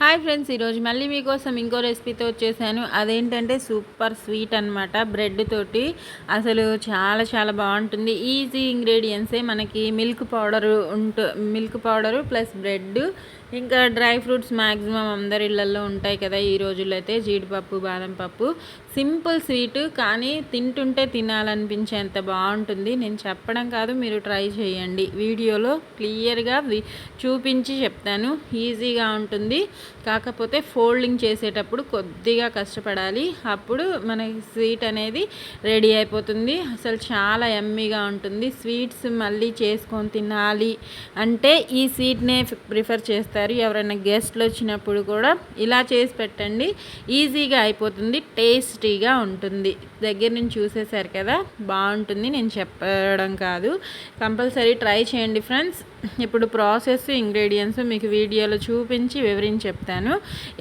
Hi friends ఈరోజు మళ్ళీ మీకోసం ఇంకో రెసిపీతో వచ్చేసాను. అదేంటంటే సూపర్ స్వీట్ అనమాట బ్రెడ్ తోటి. అసలు చాలా చాలా బాగుంటుంది. ఈజీ ఇంగ్రీడియంట్సే మనకి మిల్క్ పౌడరు ఉంటు మిల్క్ పౌడరు ప్లస్ బ్రెడ్ ఇంకా డ్రై ఫ్రూట్స్ మ్యాక్సిమం అందరి ఇళ్ళల్లో ఉంటాయి కదా ఈ రోజుల్లో అయితే జీడిపప్పు బాదం పప్పు. సింపుల్ స్వీట్ కానీ తింటుంటే తినాలనిపించేంత బాగుంటుంది. నేను చెప్పడం కాదు మీరు ట్రై చేయండి. వీడియోలో క్లియర్గా చూపించి చెప్తాను. ఈజీగా ఉంటుంది. కాకపోతే ఫోల్డింగ్ చేసేటప్పుడు కొద్దిగా కష్టపడాలి. అప్పుడు మనకి స్వీట్ అనేది రెడీ అయిపోతుంది. అసలు చాలా ఎమ్మీగా ఉంటుంది. స్వీట్స్ మళ్ళీ చేసుకొని తినాలి అంటే ఈ స్వీట్నే ప్రిఫర్ చేస్తాను చేస్తారు. ఎవరైనా గెస్ట్లు వచ్చినప్పుడు కూడా ఇలా చేసి పెట్టండి. ఈజీగా అయిపోతుంది టేస్టీగా ఉంటుంది. దగ్గర నుంచి చూసేశారు కదా బాగుంటుంది. నేను చెప్పడం కాదు. కంపల్సరీ ట్రై చేయండి ఫ్రెండ్స్. ఇప్పుడు ప్రాసెస్ ఇంగ్రీడియంట్స్ మీకు వీడియోలో చూపించి వివరించి చెప్తాను.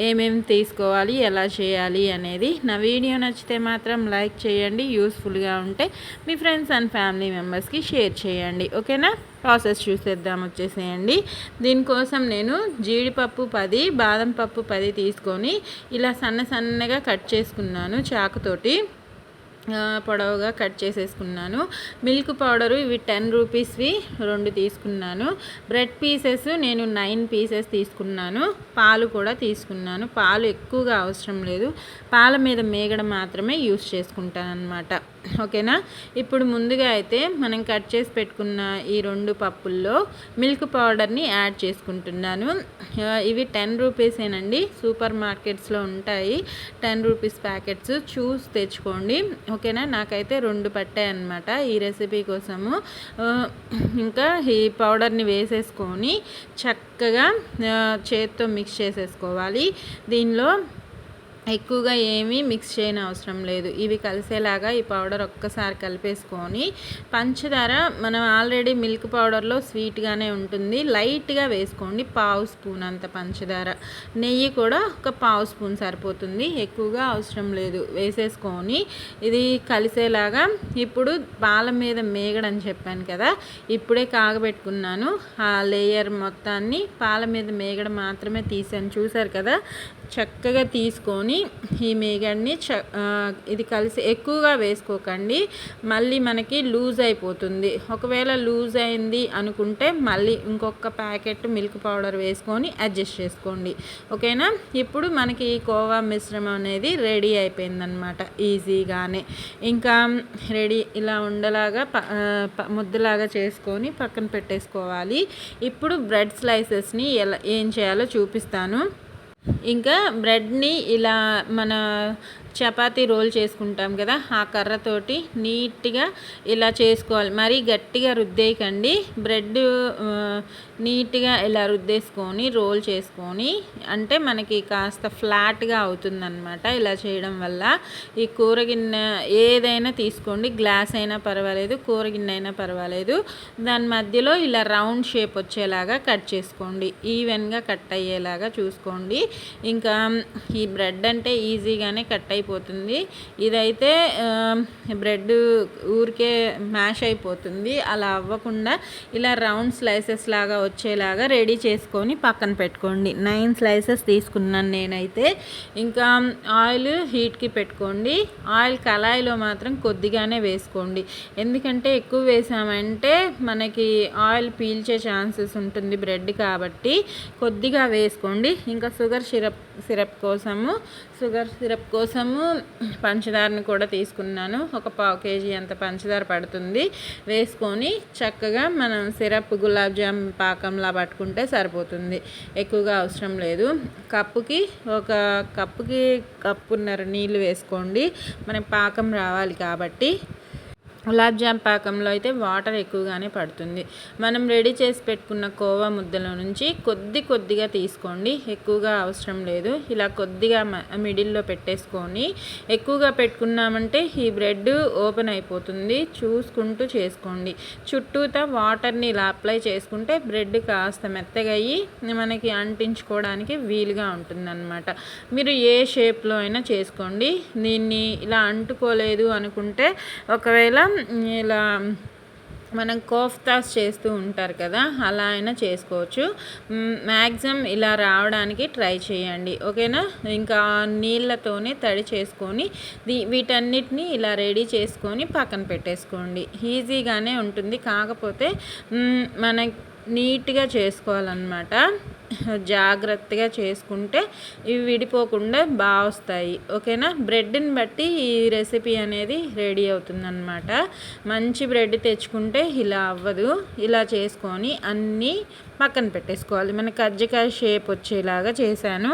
ఏమేమి తీసుకోవాలి ఎలా చేయాలి అనేది. నా వీడియో నచ్చితే మాత్రం లైక్ చేయండి యూస్ఫుల్గా ఉంటే మీ ఫ్రెండ్స్ అండ్ ఫ్యామిలీ మెంబర్స్కి షేర్ చేయండి. ఓకేనా? ప్రాసెస్ చూసేద్దాం వచ్చేసేయండి. దీనికోసం నేను జీడిపప్పు పది బాదం పప్పు పది తీసుకొని ఇలా సన్న సన్నగా కట్ చేసుకున్నాను చాకుతోటి. పొడవుగా కట్ చేసేసుకున్నాను. మిల్క్ పౌడరు ఇవి టెన్ రూపీస్వి రెండు తీసుకున్నాను. బ్రెడ్ పీసెస్ నేను నైన్ పీసెస్ తీసుకున్నాను. పాలు కూడా తీసుకున్నాను. పాలు ఎక్కువగా అవసరం లేదు. పాల మీద మేగడ మాత్రమే యూస్ చేసుకుంటాను అనమాట ఓకేనా? ఇప్పుడు ముందుగా అయితే మనం కట్ చేసి పెట్టుకున్న ఈ రెండు పప్పుల్లో మిల్క్ పౌడర్ని యాడ్ చేసుకుంటున్నాను. ఇవి టెన్ రూపీసేనండి సూపర్ మార్కెట్స్లో ఉంటాయి టెన్ రూపీస్ ప్యాకెట్స్. చూసి తెచ్చుకోండి. ఓకేనా? నాకైతే రెండు పట్టాయి అనమాట ఈ రెసిపీ కోసము. ఇంకా ఈ పౌడర్ని వేసేసుకొని చక్కగా చేత్తో మిక్స్ చేసేసుకోవాలి. దీనిలో ఎక్కువగా ఏమీ మిక్స్ చేయని అవసరం లేదు. ఇవి కలిసేలాగా ఈ పౌడర్ ఒక్కసారి కలిపేసుకొని పంచదార మనం ఆల్రెడీ మిల్క్ పౌడర్లో స్వీట్గానే ఉంటుంది. లైట్గా వేసుకోండి. పావు స్పూన్ అంత పంచదార. నెయ్యి కూడా ఒక పావు స్పూన్ సరిపోతుంది. ఎక్కువగా అవసరం లేదు. వేసేసుకొని ఇది కలిసేలాగా ఇప్పుడు పాల మీద మేగడని చెప్పాను కదా ఇప్పుడే కాగబెట్టుకున్నాను. ఆ లేయర్ మొత్తాన్ని పాల మీద మేగడ మాత్రమే తీసాను చూసారు కదా? చక్కగా తీసుకొని ఈ మేగడ్ని చ ఇది కలిసి ఎక్కువగా వేసుకోకండి. మళ్ళీ మనకి లూజ్ అయిపోతుంది. ఒకవేళ లూజ్ అయింది అనుకుంటే మళ్ళీ ఇంకొక ప్యాకెట్ మిల్క్ పౌడర్ వేసుకొని అడ్జస్ట్ చేసుకోండి. ఓకేనా? ఇప్పుడు మనకి ఈ కోవా మిశ్రమం అనేది రెడీ అయిపోయిందనమాట ఈజీగానే. ఇంకా రెడీ ఇలా ఉండలాగా ముద్దలాగా చేసుకొని పక్కన పెట్టేసుకోవాలి. ఇప్పుడు బ్రెడ్ స్లైసెస్ని ఎలా ఏం చేయాలో చూపిస్తాను. ఇంకా బ్రెడ్ని ఇలా మన చపాతీ రోల్ చేసుకుంటాం కదా ఆ కర్రతోటి నీట్గా ఇలా చేసుకోవాలి. మరీ గట్టిగా రుద్దేయకండి. బ్రెడ్ నీట్గా ఇలా రుద్దేసుకొని రోల్ చేసుకొని అంటే మనకి కాస్త ఫ్లాట్గా అవుతుందన్నమాట ఇలా చేయడం వల్ల. ఈ కూర గిన్నె ఏదైనా తీసుకోండి గ్లాస్ అయినా పర్వాలేదు కూర గిన్నె అయినా పర్వాలేదు. దాని మధ్యలో ఇలా రౌండ్ షేప్ వచ్చేలాగా కట్ చేసుకోండి. ఈవెన్గా కట్ అయ్యేలాగా చూసుకోండి. ఇంకా ఈ బ్రెడ్ అంటే ఈజీగానే కట్ అయిపోతుంది అయిపోతుంది. ఇదైతే బ్రెడ్ ఊరికే మ్యాష్ అయిపోతుంది. అలా అవ్వకుండా ఇలా రౌండ్ స్లైసెస్ లాగా వచ్చేలాగా రెడీ చేసుకొని పక్కన పెట్టుకోండి. నైన్ స్లైసెస్ తీసుకున్నాను నేనైతే. ఇంకా ఆయిల్ హీట్కి పెట్టుకోండి. ఆయిల్ కళాయిలో మాత్రం కొద్దిగానే వేసుకోండి. ఎందుకంటే ఎక్కువ వేసామంటే మనకి ఆయిల్ పీల్చే ఛాన్సెస్ ఉంటుంది బ్రెడ్ కాబట్టి కొద్దిగా వేసుకోండి. ఇంకా షుగర్ సిరప్ సిరప్ కోసము షుగర్ సిరప్ కోసము పంచదారని కూడా తీసుకున్నాను. ఒక పావు కేజీ అంత పంచదార పడుతుంది. వేసుకొని చక్కగా మనం సిరప్ గులాబ్ జామ్ పాకంలా పట్టుకుంటే సరిపోతుంది. ఎక్కువగా అవసరం లేదు. కప్పుకి ఒక కప్పుకి కప్పున్నర నీళ్ళు వేసుకోండి. మనకి పాకం రావాలి కాబట్టి గులాబ్ జామ్ పాకంలో అయితే వాటర్ ఎక్కువగానే పడుతుంది. మనం రెడీ చేసి పెట్టుకున్న కోవా ముద్దల నుంచి కొద్ది కొద్దిగా తీసుకోండి. ఎక్కువగా అవసరం లేదు. ఇలా కొద్దిగా మిడిల్లో పెట్టేసుకొని ఎక్కువగా పెట్టుకున్నామంటే ఈ బ్రెడ్ ఓపెన్ అయిపోతుంది. చూసుకుంటూ చేసుకోండి. చుట్టూతా వాటర్ని ఇలా అప్లై చేసుకుంటే బ్రెడ్ కాస్త మెత్తగా అయ్యి మనకి అంటించుకోవడానికి వీలుగా ఉంటుందన్నమాట. మీరు ఏ షేప్లో అయినా చేసుకోండి. దీన్ని ఇలా అంటుకోలేదు అనుకుంటే ఒకవేళ ఇలా మనం కోఫ్తాస్ చేస్తూ ఉంటారు కదా అలా అయినా చేసుకోవచ్చు. మ్యాక్సిమం ఇలా రావడానికి ట్రై చేయండి ఓకేనా? ఇంకా నీళ్ళతోనే తడి చేసుకొని వీటన్నిటిని ఇలా రెడీ చేసుకొని పక్కన పెట్టేసుకోండి. ఈజీగానే ఉంటుంది కాకపోతే మన నీట్గా చేసుకోవాలన్నమాట. జాగ్రత్తగా చేసుకుంటే ఇవి విడిపోకుండా బాగా వస్తాయి. ఓకేనా? బ్రెడ్ని బట్టి ఈ రెసిపీ అనేది రెడీ అవుతుందన్నమాట. మంచి బ్రెడ్ తెచ్చుకుంటే ఇలా అవ్వదు. ఇలా చేసుకొని అన్నీ పక్కన పెట్టేసుకోవాలి. మన కజ్జికాయ షేప్ వచ్చేలాగా చేశాను.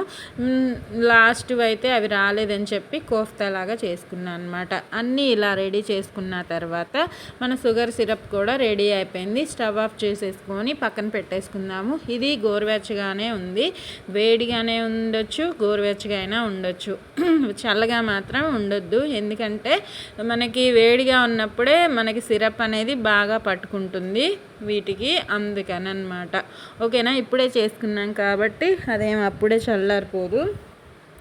లాస్ట్ అయితే అవి రాలేదని చెప్పి కోఫ్తా లాగా చేసుకున్నాను అనమాట అన్నీ ఇలా రెడీ చేసుకున్న తర్వాత మన షుగర్ సిరప్ కూడా రెడీ అయిపోయింది. స్టవ్ ఆఫ్ చేసేసుకొని పక్కన పెట్టేసుకుందాము. ఇది గోరువెచ్చగానే ఉంది. వేడిగానే ఉండొచ్చు గోరువెచ్చగా అయినా ఉండొచ్చు. చల్లగా మాత్రం ఉండొద్దు. ఎందుకంటే మనకి వేడిగా ఉన్నప్పుడే మనకి సిరప్ అనేది బాగా పట్టుకుంటుంది. వీటికి అందుకని అనమాట ఓకేనా? ఇప్పుడే చేసుకున్నాం కాబట్టి అదేం అప్పుడే చల్లారిపోదు.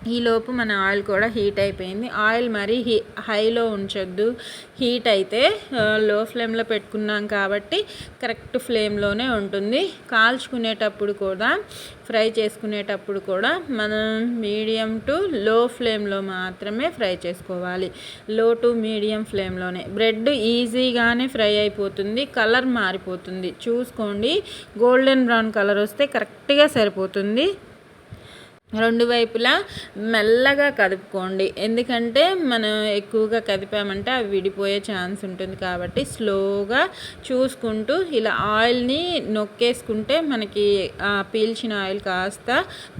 ఈలోపు మన ఆయిల్ కూడా హీట్ అయిపోయింది. ఆయిల్ మరీ హీ హైలో ఉంచొద్దు. హీట్ అయితే లో ఫ్లేమ్లో పెట్టుకున్నాం కాబట్టి కరెక్ట్ ఫ్లేమ్లోనే ఉంటుంది. కాల్చుకునేటప్పుడు కూడా ఫ్రై చేసుకునేటప్పుడు కూడా మనం మీడియం టు లో ఫ్లేమ్లో మాత్రమే ఫ్రై చేసుకోవాలి. లో టు మీడియం ఫ్లేమ్లోనే. బ్రెడ్ ఈజీగానే ఫ్రై అయిపోతుంది కలర్ మారిపోతుంది. చూసుకోండి గోల్డెన్ బ్రౌన్ కలర్ వస్తే కరెక్ట్గా సరిపోతుంది. రెండు వైపులా మెల్లగా కదుపుకోండి. ఎందుకంటే మనం ఎక్కువగా కదిపామంటే అవి విడిపోయే ఛాన్స్ ఉంటుంది కాబట్టి స్లోగా చూసుకుంటూ ఇలా ఆయిల్ని నొక్కేసుకుంటే మనకి పీల్చిన ఆయిల్ కాస్త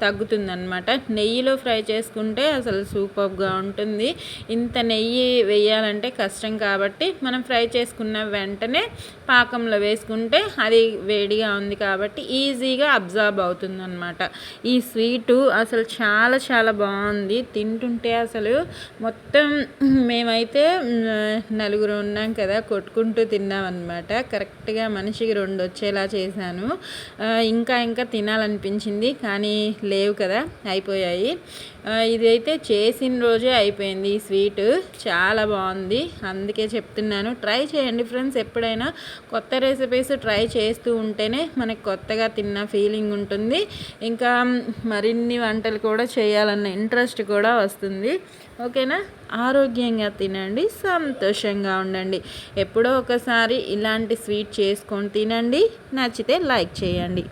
తగ్గుతుందనమాట నెయ్యిలో ఫ్రై చేసుకుంటే అసలు సూపర్గా ఉంటుంది. ఇంత నెయ్యి వేయాలంటే కష్టం కాబట్టి మనం ఫ్రై చేసుకున్న వెంటనే పాకంలో వేసుకుంటే అది వేడిగా ఉంది కాబట్టి ఈజీగా అబ్జార్బ్ అవుతుందన్నమాట. ఈ స్వీటు అసలు చాలా చాలా బాగుంది. తింటుంటే అసలు మొత్తం మేమైతే నలుగురు ఉన్నాం కదా కొట్టుకుంటూ తిన్నాం అనమాట కరెక్ట్గా మనిషికి రెండు వచ్చేలా చేశాను. ఇంకా ఇంకా తినాలనిపించింది కానీ లేవు కదా అయిపోయాయి. ఇదైతే చేసిన రోజే అయిపోయింది ఈ స్వీట్. చాలా బాగుంది. అందుకే చెప్తున్నాను ట్రై చేయండి ఫ్రెండ్స్. ఎప్పుడైనా కొత్త రెసిపీస్ ట్రై చేస్తూ ఉంటేనే మనకు కొత్తగా తిన్న ఫీలింగ్ ఉంటుంది. ఇంకా మరిన్ని వంటలు కూడా చేయాలన్న ఇంట్రెస్ట్ కూడా వస్తుంది. ఓకేనా? ఆరోగ్యంగా తినండి సంతోషంగా ఉండండి. ఎప్పుడో ఒకసారి ఇలాంటి స్వీట్ చేసుకొని తినండి నచ్చితే లైక్ చేయండి.